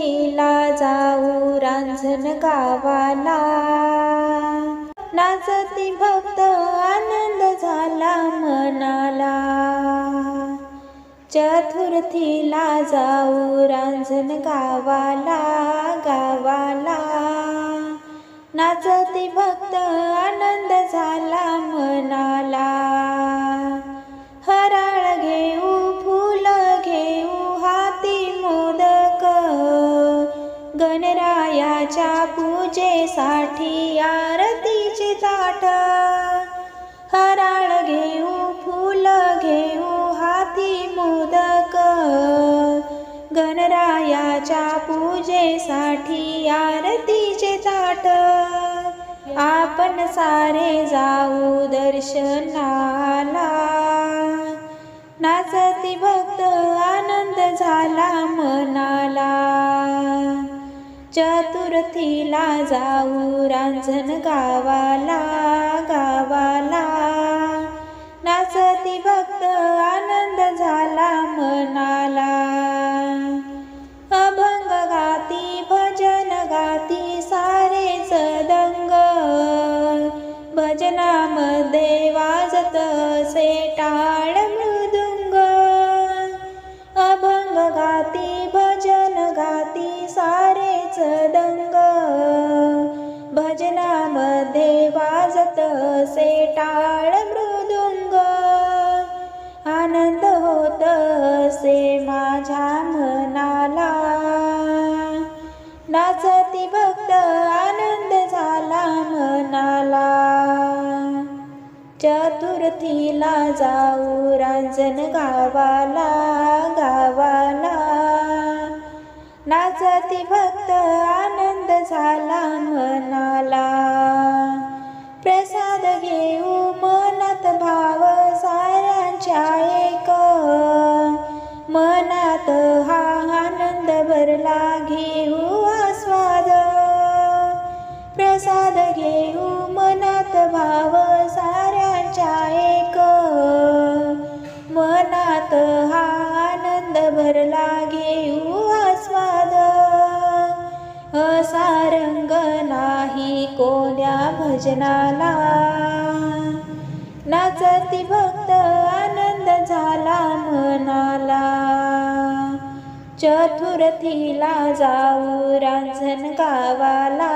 चतुर्थीला जाऊ रांझण गावाला. नाचती भक्त आनंद झाला मनाला. चतुर्थीला जाऊ रांझण गावाला गावाला. नाचती भक्त आनंद झाला मनाला. गणरायाच्या पूजेसाठी आरतीचे ताट हराळ घेऊ फुल घेऊ हाती मोदक. गणरायाच्या पूजेसाठी आरतीचे ताट आपण सारे जाऊ दर्शनाला. नाचती भक्त आनंद झाला मनाला. चतुर्थीला जाऊ रांझण गावाला गावाला. नाचती भक्त आनंद झाला मनाला. मध्ये वाजत असे टाळ मृदुंग. आनंद होत असे माझ्या मनाला. नाचती भक्त आनंद झाला मनाला. चतुर्थीला जाऊ रांजण गावाला गावाला. नाचती भक्त आनंद झाला मनाला. प्रसाद घेऊ मनात भाव साऱ्यांच्या एक. मनात हा आनंद भरला घेऊ आस्वाद. प्रसाद घेऊ मनात भाव भजनाला नाचती भक्त आनंद झाला मनाला. चतुर्थीला जाऊ रांझण गावाला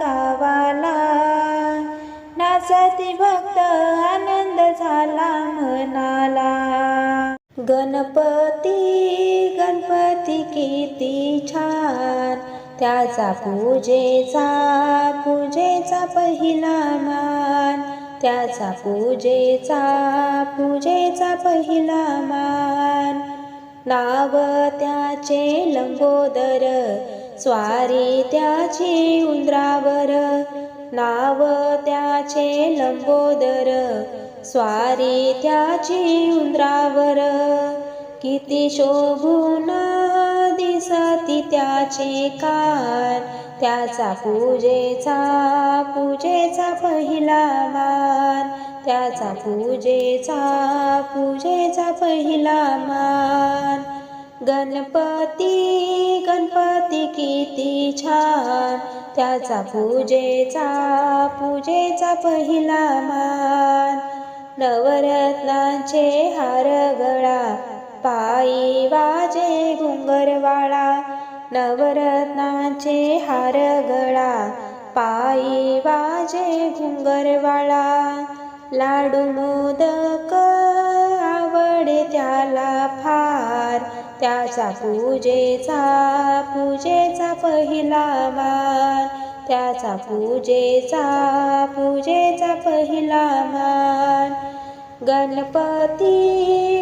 गावाला. नाचती भक्त आनंद झाला मनाला. गणपती गणपती किती छान. त्याचा पूजेचा पूजेचा पहिला मान. त्याचा पूजेचा पूजेचा पहिला मान. नाव त्याचे लंबोदर स्वारी त्याची उंदरावर. नाव त्याचे लंबोदर स्वारी त्याची उंदरावर. किती शोभून सती त्याचे कान त्याचा पूजेचा पूजेचा पहिला मान त्याचा पूजेचा पूजेचा पहिला मान. गणपती गणपती किती छान त्याचा पूजेचा पूजेचा पहिला मान. नवरत्नांचे हार गळा पायी वाजे वरवाळा नवरत्नाचे हार गळा पायी वाजे घुंगरवाळा. लाडू मोदक आवडे त्याला फार त्याचा पूजेचा पूजेचा पहिला मान त्याचा पूजेचा पूजेचा पहिला मान गणपती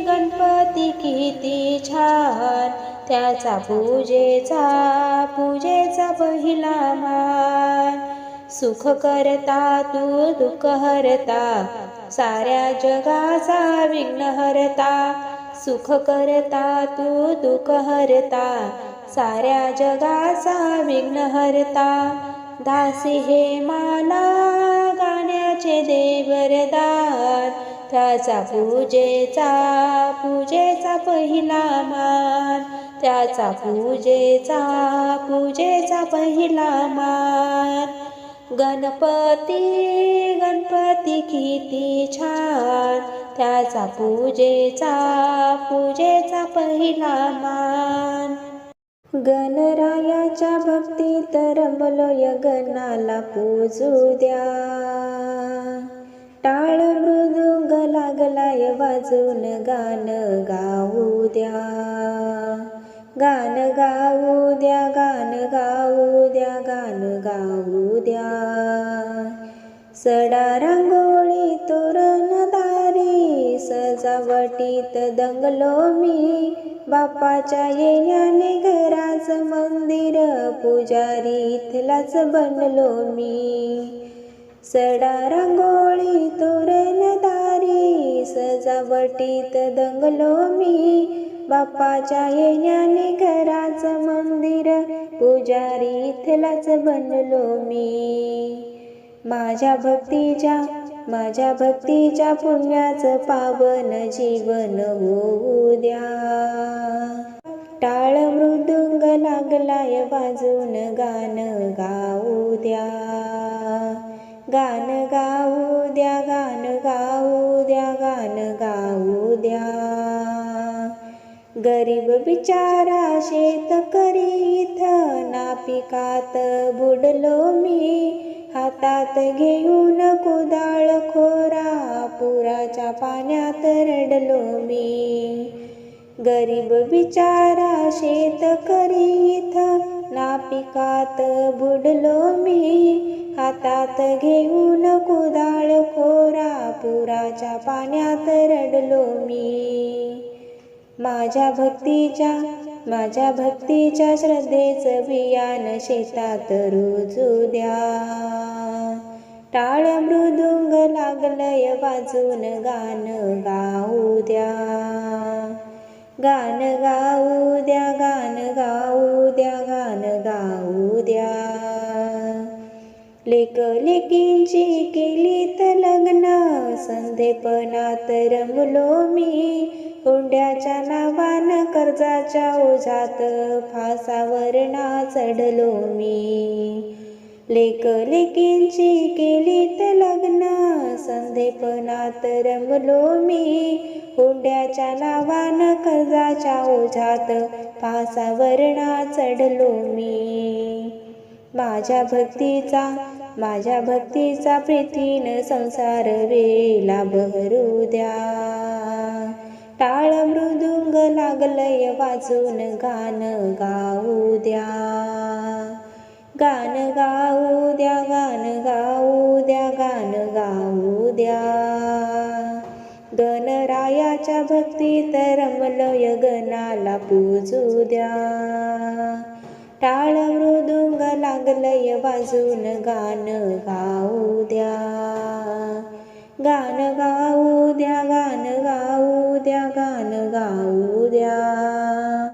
गणपती किती छान. त्याचा पूजेचा पूजेचा पहिला मान. सुख करता तू दुःख हरता साऱ्या जगाचा विघ्न हरता. सुख करता तू दुःख हरता साऱ्या जगाचा विघ्न हरता. दासी हे माला गाण्याचे देवरदान त्याचा पूजेचा पूजेचा पहिला मान. त्याचा पूजेचा पूजेचा पहिला मान गणपती गणपती किती छान. त्याचा पूजेचा पूजेचा पहिला मान. गणरायाच्या भक्तीत रमलोय गणाला पूजू द्या. टाळ मृदुंग लागलाय वाजून गाणं गाऊ द्या. गाण गाऊ द्या गाण गाऊ द्या गाण गाऊ द्या. सडा रांगोळी तोरणदारी सजावटीत दंगलो मी. बापाच्या येण्याने घराचं मंदिर पुजारी इथलाच बनलो मी. सडा रांगोळी तोरणदारी सजावटीत दंगलो मी. बाप्पाच्या येण्याने घराचं मंदिर पुजारी इथलाच बनलो मी. माझ्या भक्तीच्या माझ्या भक्तीच्या पुण्याचं पावन जीवन होऊ द्या टाळ मृदुंग लागलाय वाजून गाणं गाऊ द्या. गाणं गाऊ द्या गा गरीब बिचारा शेतकरी इथं नापिकात बुडलो मी. हातात घेऊन कुदाळ खोरा पुराच्या पाण्यात रडलो मी. गरीब बिचारा शेतकरी इथं नापिकात बुडलो मी. हातात घेऊन कुदाळ खोरा पुराच्या पाण्यात रडलो मी. माझ्या भक्तीच्या माझ्या भक्तीच्या श्रद्धेचं बियाण शेतात रुजू द्या. टाळ मृदुंग लागलय वाजून गाण गाऊ द्या. गाण गाऊ द्या गाण गाऊ द्या गाण गाऊ द्या. लेक लेकींची केलीत लग्न संधेपणात रमलो मी. हुंड्याच्या नावानं कर्जाच्या ओझात फासावर ना चढलो मी. लेक लेकींची केलीत लग्न संधेपणात रमलो मी. हुंड्याच्या नावानं कर्जाच्या ओझात फासावर ना चढलो मी. माझ्या भक्तीचा माझ्या भक्तीचा प्रीतीनं संसार वेला भरू द्या. टाळ मृदुंग लागलय वाजून गाण गाऊ द्या. गाण गाऊ द्या गाण गाऊ द्या गाण गाऊ द्या. गणरायाच्या भक्तीत रमलय गणाला पूजू द्या. टाळ मृदुंग लागलय वाजून गाण गाऊ द्या. गाण गाऊ द्या गाण गाऊ द्या गाण गाऊ द्या.